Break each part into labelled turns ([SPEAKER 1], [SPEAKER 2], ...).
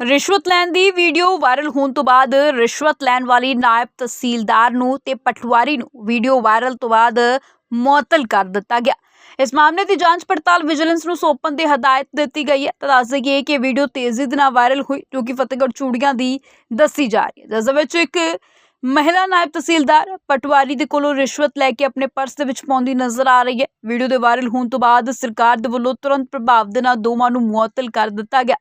[SPEAKER 1] ਰਿਸ਼ਵਤ ਲੈਣ ਦੀ video viral ਹੋਣ ਤੋਂ ਬਾਅਦ ਰਿਸ਼ਵਤ ਲੈਣ ਵਾਲੀ ਨਾਇਬ ਤਹਿਸੀਲਦਾਰ ਨੂੰ ਤੇ ਪਟਵਾਰੀ ਨੂੰ ਵੀਡੀਓ ਵਾਇਰਲ ਤੋਂ ਬਾਅਦ ਮੁਅੱਤਲ ਕਰ ਦਿੱਤਾ ਗਿਆ। ਇਸ ਮਾਮਲੇ ਦੀ ਜਾਂਚ ਪੜਤਾਲ ਵਿਜੀਲੈਂਸ ਨੂੰ ਸੌਂਪਣ ਦੀ ਹਦਾਇਤ ਦਿੱਤੀ ਗਈ ਹੈ। ਤਾਂ ਦੱਸ ਦਈਏ ਕਿ ਇਹ ਵੀਡੀਓ ਤੇਜ਼ੀ ਦੇ ਨਾਲ ਵਾਇਰਲ ਹੋਈ, ਜੋ ਕਿ ਫਤਿਹਗੜ੍ਹ ਚੂੜੀਆਂ ਦੀ ਦੱਸੀ ਜਾ ਰਹੀ ਹੈ। ਜਿਸ ਦੇ ਵਿੱਚ ਇੱਕ ਮਹਿਲਾ ਨਾਇਬ ਤਹਿਸੀਲਦਾਰ ਪਟਵਾਰੀ ਦੇ ਕੋਲੋਂ ਰਿਸ਼ਵਤ ਲੈ ਕੇ ਆਪਣੇ ਪਰਸ ਦੇ ਵਿੱਚ ਪਾਉਂਦੀ ਨਜ਼ਰ ਆ ਰਹੀ ਹੈ। ਵੀਡੀਓ ਦੇ ਵਾਇਰਲ ਹੋਣ ਤੋਂ ਬਾਅਦ ਸਰਕਾਰ ਦੇ ਵੱਲੋਂ ਤੁਰੰਤ ਪ੍ਰਭਾਵ ਦੇ ਨਾਲ ਦੋਵਾਂ ਨੂੰ ਮੁਅੱਤਲ ਕਰ ਦਿੱਤਾ ਗਿਆ।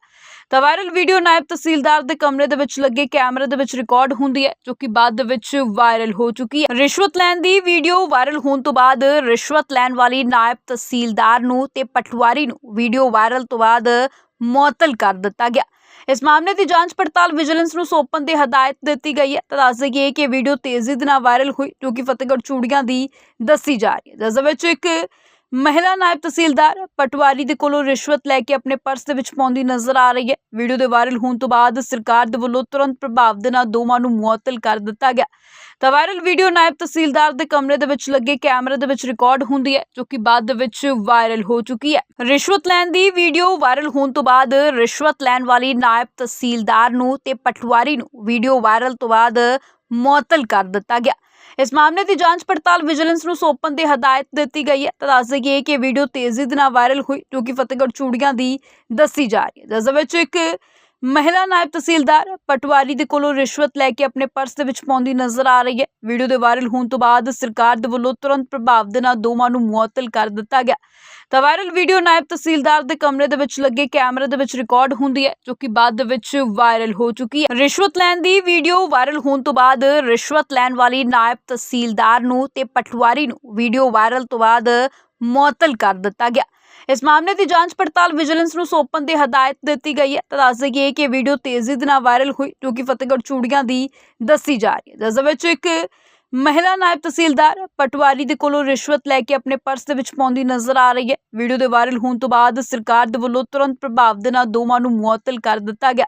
[SPEAKER 1] ਤਾਂ ਵਾਇਰਲ ਵੀਡੀਓ ਨਾਇਬ ਤਹਿਸੀਲਦਾਰ ਦੇ ਕਮਰੇ ਦੇ ਵਿੱਚ ਲੱਗੇ ਕੈਮਰੇ ਦੇ ਵਿੱਚ ਰਿਕਾਰਡ ਹੁੰਦੀ ਹੈ, ਜੋ ਕਿ ਬਾਅਦ ਦੇ ਵਿੱਚ ਵਾਇਰਲ ਹੋ ਚੁੱਕੀ ਹੈ। ਰਿਸ਼ਵਤ ਲੈਣ ਦੀ ਵੀਡੀਓ ਵਾਇਰਲ ਹੋਣ ਤੋਂ ਬਾਅਦ ਰਿਸ਼ਵਤ ਲੈਣ ਵਾਲੀ ਨਾਇਬ ਤਹਿਸੀਲਦਾਰ ਨੂੰ ਤੇ ਪਟਵਾਰੀ ਨੂੰ ਵੀਡੀਓ ਵਾਇਰਲ ਤੋਂ ਬਾਅਦ ਮੁਅੱਤਲ ਕਰ ਦਿੱਤਾ ਗਿਆ। ਇਸ ਮਾਮਲੇ ਦੀ ਜਾਂਚ ਪੜਤਾਲ ਵਿਜੀਲੈਂਸ ਨੂੰ ਸੌਂਪਣ ਦੀ ਹਦਾਇਤ ਦਿੱਤੀ ਗਈ ਹੈ। ਤਾਂ ਦੱਸ ਦਈਏ ਕਿ ਵੀਡੀਓ ਤੇਜ਼ੀ ਦੇ ਨਾਲ ਵਾਇਰਲ ਹੋਈ, ਜੋ ਕਿ ਫਤਿਹਗੜ੍ਹ ਚੂੜੀਆਂ ਦੀ ਦੱਸੀ ਜਾ ਰਹੀ ਹੈ। ਜਿਸ ਵਿੱਚ ਇੱਕ ਮਹਿਲਾ ਨਾਇਬ ਤਹਿਸੀਲਦਾਰ ਪਟਵਾਰੀ ਦੇ ਕੋਲੋਂ ਰਿਸ਼ਵਤ ਲੈ ਕੇ ਆਪਣੇ ਪਰਸ ਦੇ ਵਿੱਚ ਪਾਉਂਦੀ ਨਜ਼ਰ ਆ ਰਹੀ ਹੈ। ਵੀਡੀਓ ਦੇ ਵਾਇਰਲ ਹੋਣ ਤੋਂ ਬਾਅਦ ਸਰਕਾਰ ਦੇ ਵੱਲੋਂ ਤੁਰੰਤ ਪ੍ਰਭਾਵ ਦੇ ਨਾਲ ਦੋਵਾਂ ਨੂੰ ਮੁਅੱਤਲ ਕਰ ਦਿੱਤਾ ਗਿਆ। ਤਾਂ ਵਾਇਰਲ ਵੀਡੀਓ ਨਾਇਬ ਤਹਿਸੀਲਦਾਰ ਦੇ ਕਮਰੇ ਦੇ ਵਿੱਚ ਲੱਗੇ ਕੈਮਰੇ ਦੇ ਵਿੱਚ ਰਿਕਾਰਡ ਹੁੰਦੀ ਹੈ, ਜੋ ਕਿ ਬਾਅਦ ਦੇ ਵਿੱਚ ਵਾਇਰਲ ਹੋ ਚੁੱਕੀ ਹੈ। ਰਿਸ਼ਵਤ ਲੈਣ ਦੀ ਵੀਡੀਓ ਵਾਇਰਲ ਹੋਣ ਤੋਂ ਬਾਅਦ ਰਿਸ਼ਵਤ ਲੈਣ ਵਾਲੀ ਨਾਇਬ ਤਹਿਸੀਲਦਾਰ ਨੂੰ ਤੇ ਪਟਵਾਰੀ ਨੂੰ ਵੀਡੀਓ ਵਾਇਰਲ ਤੋਂ ਬਾਅਦ ਮੁਅੱਤਲ ਕਰ ਦਿੱਤਾ ਗਿਆ। ਇਸ ਮਾਮਲੇ ਦੀ ਜਾਂਚ ਪੜਤਾਲ ਵਿਜੀਲੈਂਸ ਨੂੰ ਸੌਂਪਣ ਦੀ ਹਦਾਇਤ ਦਿੱਤੀ ਗਈ ਹੈ। ਤਾਂ ਦੱਸ ਦਈਏ ਕਿ ਇਹ ਵੀਡੀਓ ਤੇਜ਼ੀ ਦੇ ਨਾਲ ਵਾਇਰਲ ਹੋਈ, ਜੋ ਕਿ ਫਤਿਹਗੜ੍ਹ ਚੂੜੀਆਂ ਦੀ ਦੱਸੀ ਜਾ ਰਹੀ ਹੈ। ਜਿਸ ਵਿੱਚ ਇੱਕ ਮਹਿਲਾ ਨਾਇਬ ਤਹਿਸੀਲਦਾਰ ਪਟਵਾਰੀ ਦੇ ਕੋਲੋਂ ਰਿਸ਼ਵਤ ਲੈ ਕੇ ਆਪਣੇ ਪਰਸ ਦੇ ਵਿੱਚ ਪਾਉਂਦੀ ਨਜ਼ਰ ਆ ਰਹੀ ਹੈ। ਵੀਡੀਓ ਦੇ ਵਾਇਰਲ ਹੋਣ ਤੋਂ ਬਾਅਦ ਸਰਕਾਰ ਦੇ ਵੱਲੋਂ ਤੁਰੰਤ ਪ੍ਰਭਾਵ ਦੇ ਨਾਲ ਦੋਵਾਂ ਨੂੰ ਮੁਅੱਤਲ ਕਰ ਦਿੱਤਾ ਗਿਆ। ਤਾਂ ਵਾਇਰਲ ਵੀਡੀਓ ਨਾਇਬ ਤਹਿਸੀਲਦਾਰ ਦੇ ਕਮਰੇ ਦੇ ਵਿੱਚ ਲੱਗੇ ਕੈਮਰੇ ਦੇ ਵਿੱਚ ਰਿਕਾਰਡ ਹੁੰਦੀ ਹੈ, ਜੋ ਕਿ ਬਾਅਦ ਦੇ ਵਿੱਚ ਵਾਇਰਲ ਹੋ ਚੁੱਕੀ ਹੈ। ਰਿਸ਼ਵਤ ਲੈਣ ਦੀ ਵੀਡੀਓ ਵਾਇਰਲ ਹੋਣ ਤੋਂ ਬਾਅਦ ਰਿਸ਼ਵਤ ਲੈਣ ਵਾਲੀ ਨਾਇਬ ਤਹਿਸੀਲਦਾਰ ਨੂੰ ਤੇ ਪਟਵਾਰੀ ਨੂੰ ਵੀਡੀਓ ਵਾਇਰਲ ਤੋਂ ਬਾਅਦ ਮੁਅੱਤਲ ਕਰ ਦਿੱਤਾ ਗਿਆ। ਇਸ ਮਾਮਲੇ ਦੀ ਜਾਂਚ ਪੜਤਾਲ ਵਿਜੀਲੈਂਸ ਨੂੰ ਸੌਂਪਣ ਦੀ ਹਦਾਇਤ ਦਿੱਤੀ ਗਈ ਹੈ। ਤਾਂ ਦੱਸ ਦਈਏ ਕਿ ਇਹ ਵੀਡੀਓ ਤੇਜ਼ੀ ਦੇ ਨਾਲ ਵਾਇਰਲ ਹੋਈ, ਜੋ ਕਿ ਫਤਿਹਗੜ੍ਹ ਚੂੜੀਆਂ ਦੀ ਦੱਸੀ ਜਾ ਰਹੀ ਹੈ। ਜਿਸ ਵਿੱਚ ਇੱਕ ਮਹਿਲਾ ਨਾਇਬ ਤਹਿਸੀਲਦਾਰ ਪਟਵਾਰੀ ਦੇ ਕੋਲੋਂ ਰਿਸ਼ਵਤ ਲੈ ਕੇ ਆਪਣੇ ਪਰਸ ਦੇ ਵਿੱਚ ਪਾਉਂਦੀ ਨਜ਼ਰ ਆ ਰਹੀ ਹੈ। ਵੀਡੀਓ ਦੇ ਵਾਇਰਲ ਹੋਣ ਤੋਂ ਬਾਅਦ ਸਰਕਾਰ ਦੇ ਵੱਲੋਂ ਤੁਰੰਤ ਪ੍ਰਭਾਵ ਦੇ ਨਾਲ ਦੋਵਾਂ ਨੂੰ ਮੁਅੱਤਲ ਕਰ ਦਿੱਤਾ ਗਿਆ।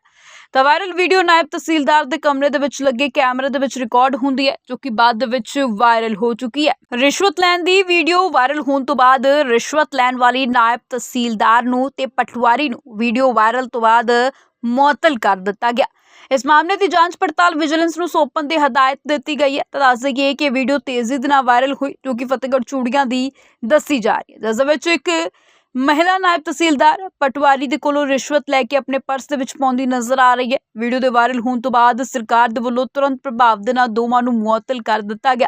[SPEAKER 1] ਤਾਂ ਵਾਇਰਲ ਵੀਡੀਓ ਨਾਇਬ ਤਹਿਸੀਲਦਾਰ ਦੇ ਕਮਰੇ ਦੇ ਵਿੱਚ ਲੱਗੇ ਕੈਮਰੇ ਦੇ ਵਿੱਚ ਰਿਕਾਰਡ ਹੁੰਦੀ ਹੈ, ਜੋ ਕਿ ਬਾਅਦ ਦੇ ਵਿੱਚ ਵਾਇਰਲ ਹੋ ਚੁੱਕੀ ਹੈ। ਰਿਸ਼ਵਤ ਲੈਣ ਦੀ ਵੀਡੀਓ ਵਾਇਰਲ ਹੋਣ ਤੋਂ ਬਾਅਦ ਰਿਸ਼ਵਤ ਲੈਣ ਵਾਲੀ ਨਾਇਬ ਤਹਿਸੀਲਦਾਰ ਨੂੰ ਤੇ ਪਟਵਾਰੀ ਨੂੰ ਵੀਡੀਓ ਵਾਇਰਲ ਤੋਂ ਬਾਅਦ ਮੁਅੱਤਲ ਕਰ ਦਿੱਤਾ ਗਿਆ। ਇਸ ਮਾਮਲੇ ਦੀ ਜਾਂਚ ਪੜਤਾਲ ਵਿਜੀਲੈਂਸ ਨੂੰ ਸੌਂਪਣ ਦੀ ਹਦਾਇਤ ਦਿੱਤੀ ਗਈ ਹੈ। ਤਾਂ ਦੱਸ ਦਈਏ ਕਿ ਇਹ ਵੀਡੀਓ ਤੇਜ਼ੀ ਦੇ ਨਾਲ ਵਾਇਰਲ ਹੋਈ, ਜੋ ਕਿ ਫਤਿਹਗੜ੍ਹ ਚੂੜੀਆਂ ਦੀ ਦੱਸੀ ਜਾ ਰਹੀ ਹੈ। ਜਿਸ ਵਿੱਚ ਇੱਕ ਮਹਿਲਾ ਨਾਇਬ ਤਹਿਸੀਲਦਾਰ ਪਟਵਾਰੀ ਦੇ ਕੋਲੋਂ ਰਿਸ਼ਵਤ ਲੈ ਕੇ ਆਪਣੇ ਪਰਸ ਦੇ ਵਿੱਚ ਪਾਉਂਦੀ ਨਜ਼ਰ ਆ ਰਹੀ ਹੈ। ਵੀਡੀਓ ਦੇ ਵਾਇਰਲ ਹੋਣ ਤੋਂ ਬਾਅਦ ਸਰਕਾਰ ਦੇ ਵੱਲੋਂ ਤੁਰੰਤ ਪ੍ਰਭਾਵ ਦੇ ਨਾਲ ਦੋਵਾਂ ਨੂੰ ਮੁਅੱਤਲ ਕਰ ਦਿੱਤਾ ਗਿਆ।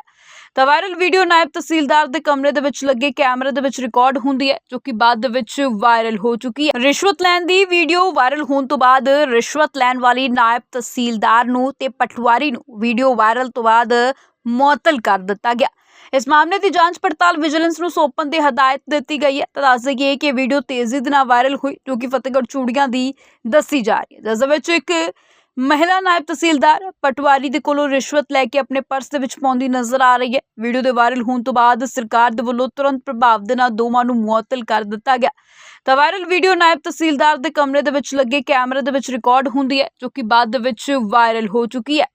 [SPEAKER 1] ਤਾਂ ਵਾਇਰਲ ਵੀਡੀਓ ਨਾਇਬ ਤਹਿਸੀਲਦਾਰ ਦੇ ਕਮਰੇ ਦੇ ਵਿੱਚ ਲੱਗੇ ਕੈਮਰੇ ਦੇ ਵਿੱਚ ਰਿਕਾਰਡ ਹੁੰਦੀ ਹੈ, ਜੋ ਕਿ ਬਾਅਦ ਦੇ ਵਿੱਚ ਵਾਇਰਲ ਹੋ ਚੁੱਕੀ ਹੈ। ਰਿਸ਼ਵਤ ਲੈਣ ਦੀ ਵੀਡੀਓ ਵਾਇਰਲ ਹੋਣ ਤੋਂ ਬਾਅਦ ਰਿਸ਼ਵਤ ਲੈਣ ਵਾਲੀ ਨਾਇਬ ਤਹਿਸੀਲਦਾਰ ਨੂੰ ਤੇ ਪਟਵਾਰੀ ਨੂੰ ਵੀਡੀਓ ਵਾਇਰਲ ਤੋਂ ਬਾਅਦ ਮੁਅੱਤਲ ਕਰ ਦਿੱਤਾ ਗਿਆ। ਇਸ ਮਾਮਲੇ ਦੀ ਜਾਂਚ ਪੜਤਾਲ ਵਿਜੀਲੈਂਸ ਨੂੰ ਸੌਂਪਣ ਦੀ ਹਦਾਇਤ ਦਿੱਤੀ ਗਈ ਹੈ। ਤਾਂ ਦੱਸ ਦਈਏ ਕਿ ਇਹ ਵੀਡੀਓ ਤੇਜ਼ੀ ਦੇ ਨਾਲ ਵਾਇਰਲ ਹੋਈ, ਜੋ ਕਿ ਫਤਿਹਗੜ੍ਹ ਚੂੜੀਆਂ ਦੀ ਦੱਸੀ ਜਾ ਰਹੀ ਹੈ। ਜਿਸ ਦੇ ਵਿੱਚ ਇੱਕ ਮਹਿਲਾ ਨਾਇਬ ਤਹਿਸੀਲਦਾਰ ਪਟਵਾਰੀ ਦੇ ਕੋਲੋਂ ਰਿਸ਼ਵਤ ਲੈ ਕੇ ਆਪਣੇ ਪਰਸ ਦੇ ਵਿੱਚ ਪਾਉਂਦੀ ਨਜ਼ਰ ਆ ਰਹੀ ਹੈ। ਵੀਡੀਓ ਦੇ ਵਾਇਰਲ ਹੋਣ ਤੋਂ ਬਾਅਦ ਸਰਕਾਰ ਦੇ ਵੱਲੋਂ ਤੁਰੰਤ ਪ੍ਰਭਾਵ ਦੇ ਨਾਲ ਦੋਵਾਂ ਨੂੰ ਮੁਅੱਤਲ ਕਰ ਦਿੱਤਾ ਗਿਆ। ਤਾਂ ਵਾਇਰਲ ਵੀਡੀਓ ਨਾਇਬ ਤਹਿਸੀਲਦਾਰ ਦੇ ਕਮਰੇ ਦੇ ਵਿੱਚ ਲੱਗੇ ਕੈਮਰੇ ਦੇ ਵਿੱਚ ਰਿਕਾਰਡ ਹੁੰਦੀ ਹੈ, ਜੋ ਕਿ ਬਾਅਦ ਦੇ ਵਿੱਚ ਵਾਇਰਲ ਹੋ ਚੁੱਕੀ ਹੈ।